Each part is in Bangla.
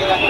Gracias.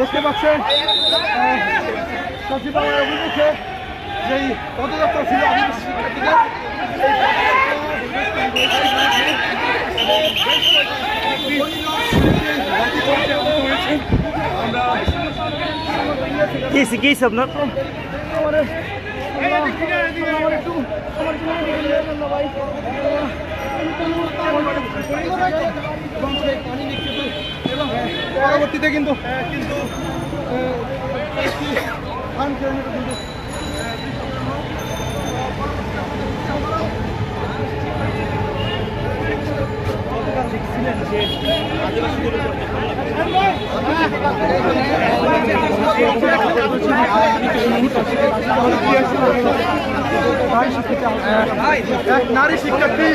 দেখতে পাচ্ছেন সচিবালয়ের অভিমুখে যেই পদযাত্রা ছিল শিক্ষার্থীদের Kiisi, kiisi अपना পরবর্তীতে কিন্তু আদিবাসী নারী শিক্ষার্থী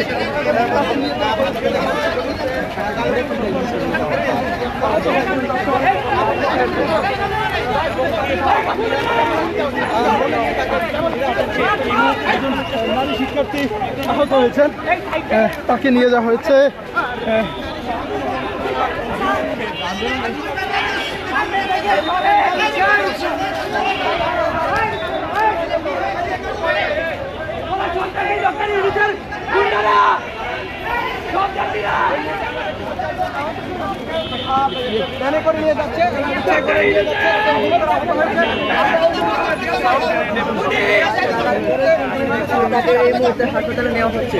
নারী শিক্ষার্থী আহত হয়েছেন তাকে নিয়ে যাওয়া হয়েছে। আহ, করে নিয়ে যাচ্ছে। এই মুহূর্তে হাসপাতালে নেওয়া হচ্ছে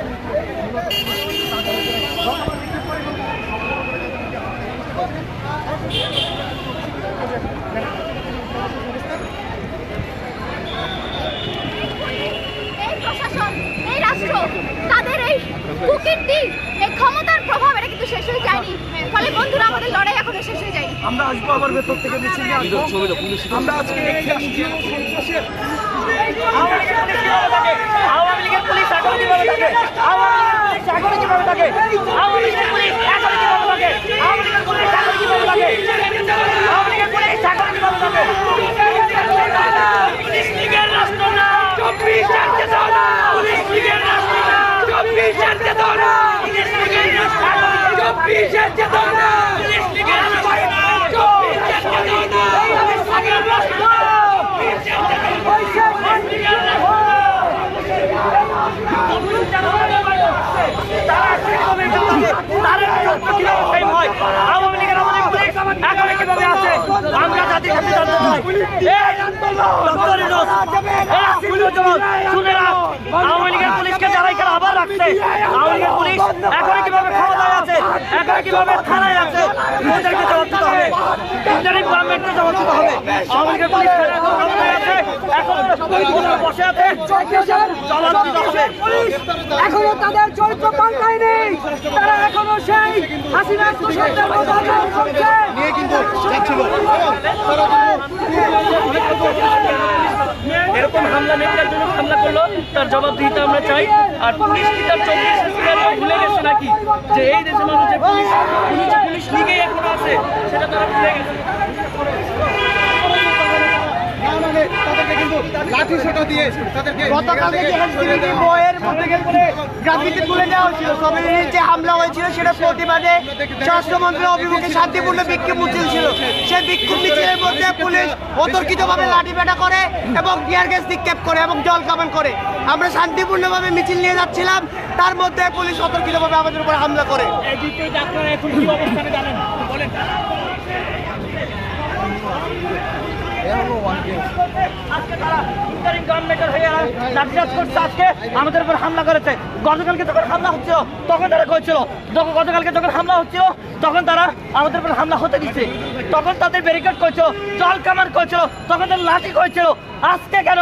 এই প্রশাসন এই রাষ্ট্র তাদের এই কুকীর্তি এই ক্ষমতার প্রভাব এটা কিন্তু শেষ হয়ে যায়নি ফলে বন্ধুরা আমাদের লড়াই এখনও শেষ হয়ে যায়নি আবার ভেতর থেকে মিছিল নিয়ে আমরা আজকে আওয়ামী লীগের পুলিশ এখনও কীভাবে থাকে আওয়ামী লীগের পুলিশ এখনও কীভাবে থাকে আওয়ামী লীগের পুলিশ এখনও কীভাবে থাকে আওয়ামী লীগের পুলিশ এখনও কীভাবে থাকে আওয়ামী লীগের পুলিশ এখনও কীভাবে থাকে পুলিশ লীগের রাষ্ট্র না। চব্বিশ জানতে দাও না। পুলিশ লীগের রাষ্ট্র না। চব্বিশ জানতে দাও না। পুলিশ লীগের রাষ্ট্র না। চব্বিশ জানতে দাও না। পুলিশ লীগের রাষ্ট্র না চব্বিশ জানতে দাও না পুলিশ লীগের রাষ্ট্র না চব্বিশ জানতে দাও না পুলিশ লীগের রাষ্ট্র না আওয়ামী লীগের আমাদের পুলিশ এখন কীভাবে আছে। আমরা জাতির কাছে জানতে চাই। এই শুনে রাখ, আওয়ামী লীগের পুলিশকে যারা এখানে আবার রাখছে আওয়ামী লীগের পুলিশ এখন কীভাবে ক্ষমতায় আছে এখন কীভাবে থানায় আছে? ওদেরকে জবাব দিতে হবে। ইন্টারিম গভর্নমেন্টকে জবাব দিতে হবে। আওয়ামী লীগের পুলিশ ক্ষমতায় আছে এখন বসে আছে। জবাব দিতে হবে। এখনও তাদের চরিত্র পাল্টায়নি। তারা এখনও সেই হাসিনার তুষারদের মতো আচরণ করছে। নিয়ে কিন্তু যাচ্ছিল। এরকম হামলা নেতার জন্য হামলা করল তার জবাব দিতে আমরা চাই। আর পুলিশ কি তার চব্বিশ ভুলে গেছে নাকি? যে এই দেশের মানুষ যে পুলিশ পুলিশ যে এখন আছে, সেটা তারা ভুলে গেছে। তাদেরকে কিন্তু লাঠি সোটা দিয়ে তাদেরকে গতকালকে যে এনসিবিটি বইয়ের মধ্যে গ্রাফিতি তুলে দেওয়া হয়েছিল। সবের যে হামলা হয়েছিল সেটা প্রতিবাদে স্বরাষ্ট্রমন্ত্রীর অভিমুখে শান্তিপূর্ণ বিক্ষোভ মিছিল ছিল। সেই বিক্ষোভ মিছিলের মধ্যে পুলিশ অতর্কিতভাবে লাঠিপেটা করে এবং টিয়ার গ্যাস নিক্ষেপ করে এবং জল কামান করে। আমরা শান্তিপূর্ণভাবে মিছিল নিয়ে যাচ্ছিলাম। তার মধ্যে পুলিশ অতর্কিতভাবে আমাদের উপর হামলা করে। এই দিকটাই আপনারা এখন কি অবস্থানে জানেন? আজকে তারা করছে আজকে, আমাদের উপর হামলা করেছে। গতকালকে হামলা তখন তারা গতকালকে হামলা তখন তারা আমাদের উপর হামলা হতে তখন তাদের ব্যারিকেড জল করেছিল, তখন লাঠি করেছিল। আজকে কেন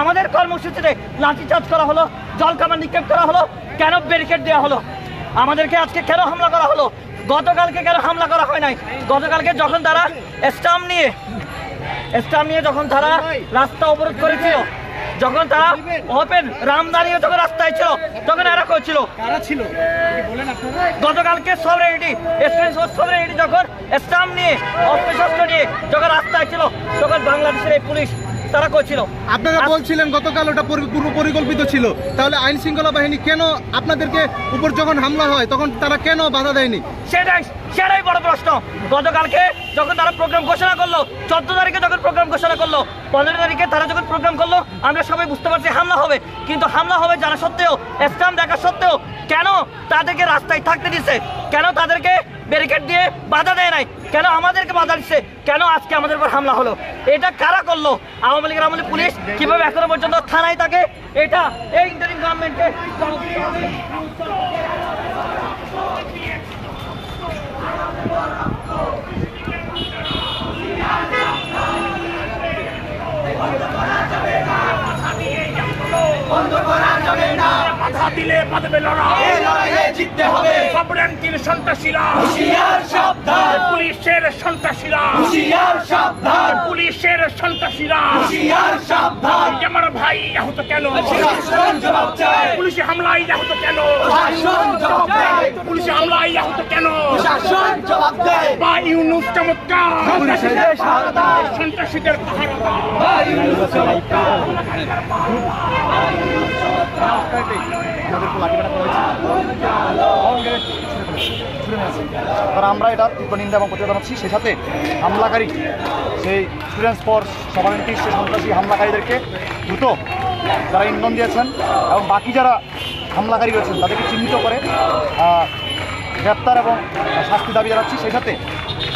আমাদের কর্মসূচিতে লাঠিচার্জ করা হলো, জল কামার নিক্ষেপ করা হলো, কেন ব্যারিকেড দেওয়া হলো? আমাদেরকে আজকে কেন হামলা করা হলো? গতকালকে কেন হামলা করা হয় নাই? গতকালকে যখন তারা স্টাম্প নিয়ে স্টাম্প নিয়ে যখন তারা রাস্তা অবরোধ করেছিল যখন তারা ওপেন রামদানিও যখন রাস্তায় ছিল তখন এরা করছিল। গতকালকে ছিল? রেডি সব গতকালকে সবরেডি স্টুডেন্ট সবরেডি যখন স্টাম্প নিয়ে অস্ত্রশস্ত্র নিয়ে যখন রাস্তায় ছিল তখন বাংলাদেশের এই পুলিশ তারা করছিল। আপনারা বলছিলেন গতকাল ওটা পরি- পূর্ব পরিকল্পিত ছিল। তাহলে আইন শৃঙ্খলা বাহিনী কেন আপনাদেরকে উপর যখন হামলা হয় তখন তারা কেন বাধা দেয়নি? সেটাই সেটাই বড় প্রশ্ন। গতকালকে যখন তারা প্রোগ্রাম ঘোষণা করল চোদ্দ তারিখে যখন প্রোগ্রাম ঘোষণা করল পনেরো তারিখে তারা যখন প্রোগ্রাম করল আমরা সবাই বুঝতে পারছি হামলা হবে। কিন্তু হামলা হবে জানা সত্ত্বেও স্টাম্প দেখা সত্ত্বেও কেন তাদেরকে রাস্তায় থাকতে দিচ্ছে কেন তাদেরকে ব্যারিকেড দিয়ে বাধা দেয় নাই। কেন আমাদেরকে বাধা দিচ্ছে? কেন আজকে আমাদের উপর হামলা হলো? এটা কারা করল? আওয়ামী লীগের আমলে পুলিশ কীভাবে এখনও পর্যন্ত থানায় থাকে? এটা এই ইন্টারিং গভর্নমেন্টকে বাঁধবে লড়াই। জিততে হবে। সবরেন্টির সন্ত্রাসীরা। হুশিয়ার সাবধান। পুলিশের সন্ত্রাসীরা। হুশিয়ার সাবধান। পুলিশের সন্ত্রাসীরা। হুশিয়ার সাবধান। আমার ভাই আহত কেন? জবাব চায় পুলিশে হামলায় আহত কেন? জবাব দেয় পুলিশে হামলায় আহত কেন? শাসন জবাব দেয় বা ইউনুস চমৎকার। পুলিশের সারদার সন্ত্রাসীদের কারণ আমরা এটার তীব্র নিন্দা এবং প্রতিবাদ জানাচ্ছি। সেই সাথে হামলাকারী, সেই স্টুডেন্টস ফর সভারেন্টি সেই সন্ত্রাসী হামলাকারীদেরকে দ্রুত যারা ইন্ধন দিয়েছেন এবং বাকি যারা হামলাকারী রয়েছেন, তাদেরকে চিহ্নিত করে গ্রেপ্তার এবং শাস্তি দাবি জানাচ্ছি। সেই সাথে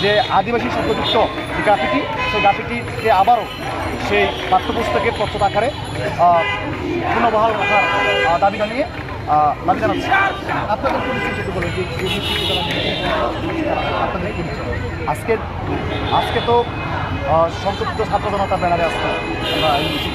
যে আদিবাসী শব্দযুক্ত যে গ্রাফিটি, সেই গ্রাফিটিকে আবারও সেই পাঠ্যপুস্তকের তথ্য আকারে পুনর্বহাল রাখার দাবি জানিয়ে দাবি জানাচ্ছি। আপনাদের পরিস্থিতি বলুন, যে আজকে আজকে তো সংযুক্ত ছাত্র জনতা ব্যানারে আসতে আমরা এই মিছিল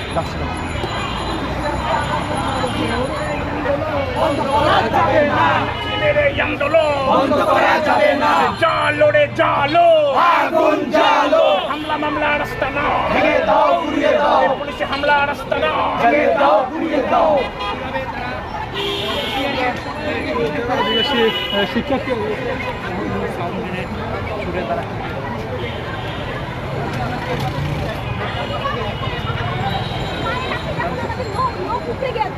যাচ্ছিলাম ছেলের এই আন্দোলন। বন্ধ করা যাবে না। জালো রে জালো। আগুন জ্বালো হামলা মামলা রাস্তা না। ভেঙে দাও পুড়িয়ে দাও। পুলিশে হামলা রাস্তা না। ভেঙে দাও পুড়িয়ে দাও।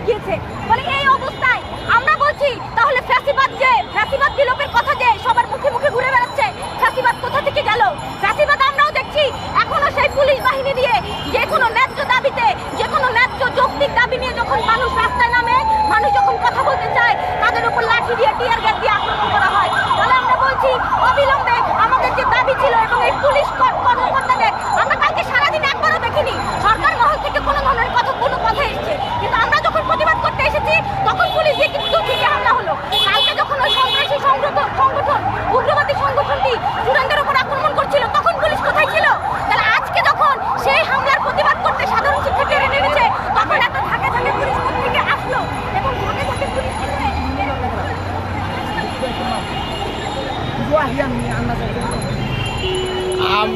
গিয়েছে বলে এই অবস্থায় আমরা বলছি তাহলে ফ্যাসিবাদ যে, ফ্যাসিবাদ কথা যে সবার মুখে মুখে ঘুরে বেড়াচ্ছে, ফ্যাসিবাদ কোথা থেকে গেল? ফ্যাসিবাদ আমরাও দেখছি, এখনও সেই পুলিশ বাহিনী দিয়ে যে কোনো ন্যায্য দাবিতে যে কোনো ন্যায্য যৌক্তিক দাবি নিয়ে যখন মানুষ রাস্তায় নামে মানুষ যখন কথা বলতে চায় তাদের উপর লাঠি দিয়ে টিয়ার গ্যাস দিয়ে আক্রমণ করা হয় তাহলে আমরা বলছি অবিলম্বে আমাদের যে দাবি ছিল এবং এই পুলিশ কর- কর্মকর্তাদের আমরা কালকে সারাদিন একবারও দেখিনি সরকার মহল থেকে কোনো ধরনের কথা কোনো কথা এসছে কিন্তু আমরা যখন প্রতিবাদ করতে এসেছি তখন পুলিশ দিয়ে কিন্তু ঠিকই হামলা হলো কালকে যখন ওই সন্ত্রাসী সংগঠন সংগঠন উগ্রবাদী সংগঠনটি স্টুডেন্টদের উপর আক্রমণ করছিল তখন পুলিশ কোথায় ছিল তাহলে আজকে যখন সেই হামলার প্রতিবাদ করতে সাধারণ শিক্ষার্থীরা নেমেছে তখন একটা ধাকে ধাকে পুলিশ থেকে আসলো এবং ধাকে ধাকে পুলিশ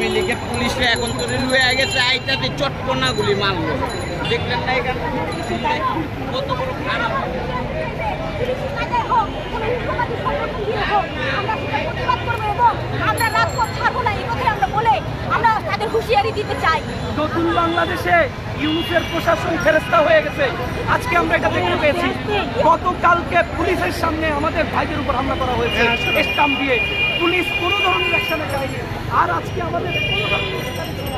আওয়ামী লীগের পুলিশরা এখন তো রেলওয়ে গেছে আইটাতে চটকনা গুলি মারলো। দেখলেন না এখানে? কত বড় খারাপ। আমরা সেটা প্রতিবাদ করব এবং আমরা রাজপথ ছাড়বো না, এই কথাই আমরা বলে আমরা তাদের হুঁশিয়ারি দিতে চাই। নতুন বাংলাদেশে ইউনুসের প্রশাসন ফেরস্তা হয়ে গেছে। আজকে আমরা এটা দেখতে পেয়েছি। গতকালকে পুলিশের সামনে আমাদের ভাইদের উপর হামলা করা হয়েছে। স্টাম্প দিয়ে। পুলিশ কোনো ধরনের অ্যাকশানে যায়নি আর আজকে আমাদের কোনো ধরনের।